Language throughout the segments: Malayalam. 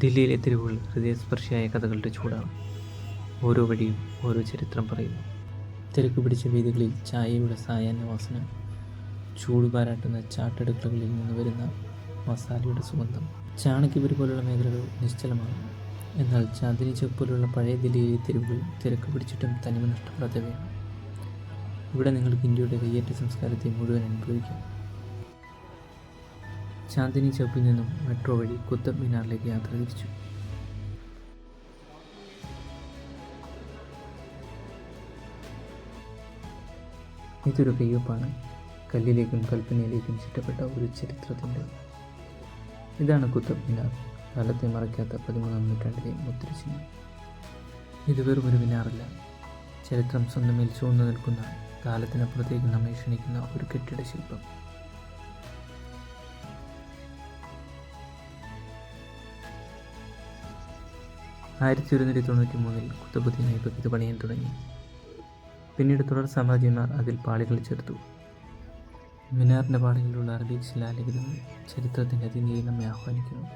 ദില്ലിയിലെ തെരുവുകൾ ഹൃദയസ്പർശിയായ കഥകളുടെ ചൂടാണ്. ഓരോ വഴിയും ഓരോ ചരിത്രം പറയുന്നു. തിരക്ക് പിടിച്ച വീതികളിൽ ചായയുടെ സായാഹ്ന വാസന ചൂടുപാരാട്ടുന്ന ചാട്ടടുക്കളകളിൽ നിന്ന് വരുന്ന മസാലയുടെ സുഗന്ധം. ചാണക്യപുരി പോലുള്ള മേഖലകൾ നിശ്ചലമാണ്. എന്നാൽ ചാന്ദിനി ചൗക്ക് പോലുള്ള പഴയ ദില്ലിയിലെ തെരുവുകൾ തിരക്ക് പിടിച്ചിട്ടും തനിമ നഷ്ടപ്പെടാത്തവയാണ്. ഇവിടെ നിങ്ങൾക്ക് ഇന്ത്യയുടെ കയ്യേറ്റ സംസ്കാരത്തെ മുഴുവൻ അനുഭവിക്കാം. ചാന്ദിനി ചൗക്കിൽ നിന്നും മെട്രോ വഴി കുത്തബ് മിനാറിലേക്ക് യാത്ര തിരിച്ചു. ഇതൊരു കയ്യൊപ്പാണ്. കല്ലിലേക്കും കൽപ്പനയിലേക്കും ചുറ്റപ്പെട്ട ഒരു ചരിത്രത്തിന്റെ. ഇതാണ് കുത്തബ് മിനാർ. കാലത്തെ മറയ്ക്കാത്ത പതിമൂന്നാം നൂറ്റാണ്ടിലെ മുദ്രചിഹ്നം ഇത് വെറും ഒരു മിനാറല്ല. ചരിത്രം സ്വന്തമേൽ ചുവന്നു നിൽക്കുന്ന കാലത്തിനപ്പുറത്തേക്ക് നമ്മെ ക്ഷണിക്കുന്ന ഒരു കെട്ടിട ശില്പം. ആയിരത്തി ഒരുന്നൂറ്റി തൊണ്ണൂറ്റി മൂന്നിൽ കുത്തബുദ്ദീൻ ഐബക്ക് ഇത് പണിയാൻ തുടങ്ങി. പിന്നീട് തുടർ സാമ്രാജ്യന്മാർ അതിൽ പാളികൾ ചേർത്തു. മിനാറിന്റെ പാളികളിലുള്ള അറബി ശിലാലിഖിതങ്ങൾ ചരിത്രത്തിന്റെ അതിഥിയെ നമ്മെ ആഹ്വാനിക്കുന്നു.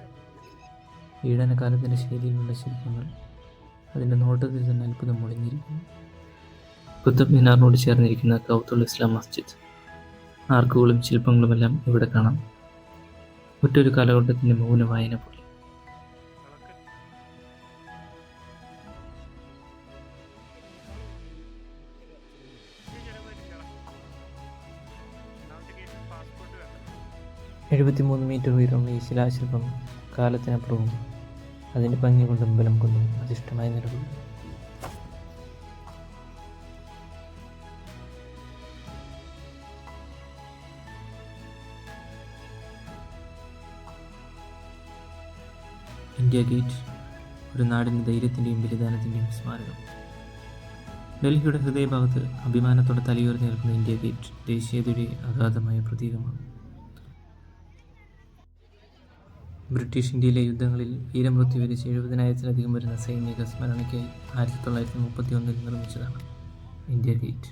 ഈഴനകാലത്തിന്റെ ശൈലിയിലുള്ള ശില്പങ്ങൾ അതിന്റെ നോട്ടത്തിൽ തന്നെ അത്ഭുതം ഒളിഞ്ഞിരിക്കുന്നു കുത്തബ് മിനാറിനോട് ചേർന്നിരിക്കുന്ന കൗത്തുൽ ഇസ്ലാം മസ്ജിദ്. ആർക്കുകളും ശില്പങ്ങളുമെല്ലാം ഇവിടെ കാണാം. മറ്റൊരു കാലഘട്ടത്തിന്റെ മൗന വായന പോലെ. എഴുപത്തിമൂന്ന് മീറ്റർ ഉയരമുള്ള ഈ ശിലാശില്പം കാലത്തിനപ്പുറവും അതിന്റെ ഭംഗി കൊണ്ടും ബലം കൊണ്ടും അധിഷ്ഠമായി നിലകൊള്ളും ഇന്ത്യ ഗേറ്റ് ഒരു നാടിന്റെ ധൈര്യത്തിന്റെയും ബലിദാനത്തിന്റെയും സ്മാരകം. ഡൽഹിയുടെ ഹൃദയഭാഗത്ത് അഭിമാനത്തോടെ തലയുയർത്തി നിൽക്കുന്ന ഇന്ത്യ ഗേറ്റ് ദേശീയതയുടെ അഗാധമായ പ്രതീകമാണ്. ബ്രിട്ടീഷ് ഇന്ത്യയിലെ യുദ്ധങ്ങളിൽ വീരമൃത്യു വരിച്ച എഴുപതിനായിരത്തിലധികം വരുന്ന സൈനിക സ്മരണയ്ക്കായി ആയിരത്തി തൊള്ളായിരത്തി മുപ്പത്തി ഒന്നിൽ നിർമ്മിച്ചതാണ് ഇന്ത്യ ഗേറ്റ്.